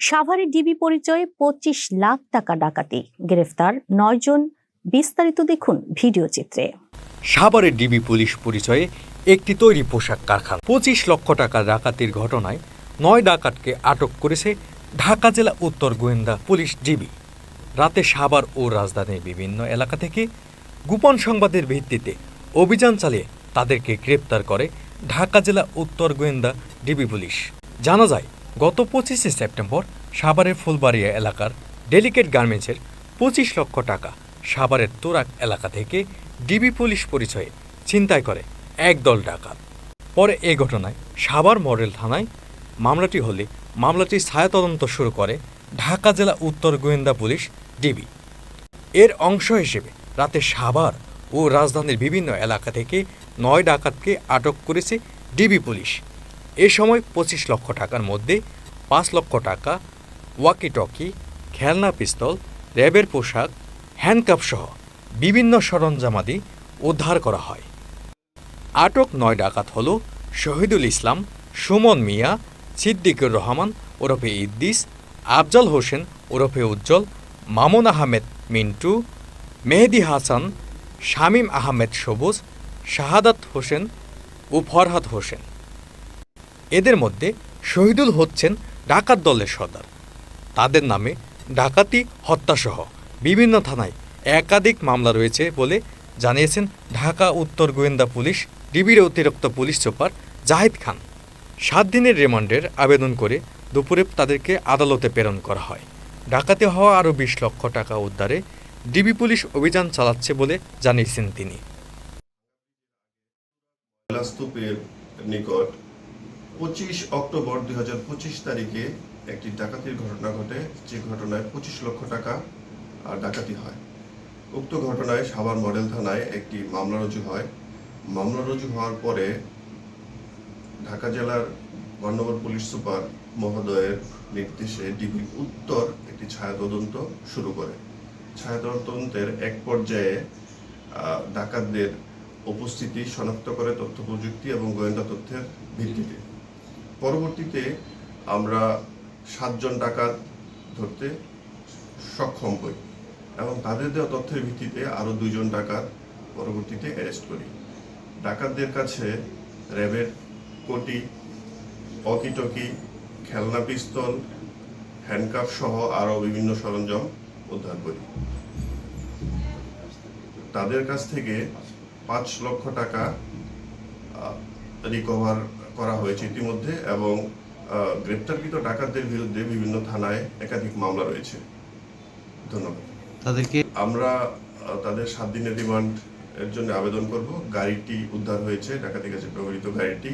সাভারে ডিবি পরিচয়ে পঁচিশ লাখ টাকা ডাকাতি। গ্রেফতার নয় জন। বিস্তারিত দেখুন ভিডিও চিত্রে। সাভারের ডিবি পুলিশ পরিচয়ে একটি তৈরি পোশাক কারখানা। পঁচিশ লক্ষ টাকা ডাকাতির ঘটনায় নয় ডাকাতকে আটক করেছে ঢাকা জেলা উত্তর গোয়েন্দা পুলিশ ডিবি। রাতে সাভার ও রাজধানীর বিভিন্ন এলাকা থেকে গোপন সংবাদের ভিত্তিতে অভিযান চালিয়ে তাদেরকে গ্রেপ্তার করে ঢাকা জেলা উত্তর গোয়েন্দা ডিবি পুলিশ। জানা যায় গত পঁচিশে সেপ্টেম্বর সাভারের ফুলবাড়িয়া এলাকার ডেলিকেট গার্মেন্টসের পঁচিশ লক্ষ টাকা সাভারের তোরাক এলাকা থেকে ডিবি পুলিশ পরিচয়ে ছিনতাই করে একদল ডাকাত। পরে এ ঘটনায় সাভার মডেল থানায় মামলাটি হলে মামলাটির ছায়া তদন্ত শুরু করে ঢাকা জেলা উত্তর গোয়েন্দা পুলিশ ডিবি। এর অংশ হিসেবে রাতে সাভার ও রাজধানীর বিভিন্ন এলাকা থেকে নয় ডাকাতকে আটক করেছে ডিবি পুলিশ। এ সময় পঁচিশ লক্ষ টাকার মধ্যে পাঁচ লক্ষ টাকা ওয়াকি টকি খেলনা পিস্তল, র্যাবের পোশাক হ্যান্ডকাপ সহ বিভিন্ন সরঞ্জামাদি উদ্ধার করা হয়। আটক নয় ডাকাত হল শহীদুল ইসলাম, সুমন মিয়া, সিদ্দিকুর রহমান ওরফে ইদ্দিস আফজল হোসেন ওরফে উজ্জ্বল, মামুন আহমেদ মিন্টু, মেহেদি হাসান, শামীম আহমেদ সবুজ, শাহাদাত হোসেন ও ফরহাদ হোসেন। এদের মধ্যে শহীদুল হচ্ছেন ডাকাত দলের সর্দার। তাদের নামে ডাকাতি, হত্যাসহ বিভিন্ন থানায় একাধিক মামলা রয়েছে বলে জানিয়েছেন ঢাকা উত্তর গোয়েন্দা পুলিশ, ডিবির অতিরিক্ত পুলিশ সুপার জাহিদ খান। সাত দিনের রিমান্ডের আবেদন করে দুপুরে তাদেরকে আদালতে প্রেরণ করা হয়। ডাকাতি হওয়া আরও বিশ লক্ষ টাকা উদ্ধারে ডিবি পুলিশ অভিযান চালাচ্ছে বলে জানিয়েছেন তিনি। নিকট পঁচিশ অক্টোবর দুই হাজার পঁচিশ তারিখে একটি ডাকাতির ঘটনা ঘটে, যে ঘটনায় পঁচিশ লক্ষ টাকা ডাকাতি হয়। উক্ত ঘটনায় সাভার মডেল থানায় একটি মামলা রুজু হয়। মামলা রুজু হওয়ার পরে ঢাকা জেলার গণ্যবর পুলিশ সুপার মহোদয়ের নির্দেশে ডিবি উত্তর একটি ছায়া তদন্ত শুরু করে। ছায়া তদন্তের এক পর্যায়ে ডাকাতদের উপস্থিতি শনাক্ত করে তথ্য প্রযুক্তি এবং গোয়েন্দা তথ্যের ভিত্তিতে। পরবর্তীতে আমরা সাতজন ডাকাত ধরতে সক্ষম হই এবং তাদের দেওয়া তথ্যের ভিত্তিতে আরও দুইজন ডাকাত পরবর্তীতে অ্যারেস্ট করি। ডাকাতদের কাছে র্যাবের কোটি অকিটকি খেলনা পিস্তল হ্যান্ডকাপ সহ আরও বিভিন্ন সরঞ্জাম উদ্ধার করি। তাদের কাছ থেকে পাঁচ লক্ষ টাকা রিকভার করা হয়েছে ইতিমধ্যে এবং গ্রেপ্তারকৃত ডাকাতদের বিরুদ্ধে বিভিন্ন থানায় একাধিক মামলা রয়েছে। ধন্যবাদ। তাদেরকে আমরা তাদের সাত দিনের রিমান্ড এর জন্য আবেদন করব। গাড়িটি উদ্ধার হয়েছে ডাকাতি কাছে ব্যবহৃত গাড়িটি।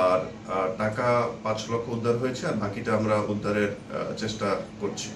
আর টাকা পাঁচ লক্ষ উদ্ধার হয়েছে আর বাকিটা আমরা উদ্ধারের চেষ্টা করছি।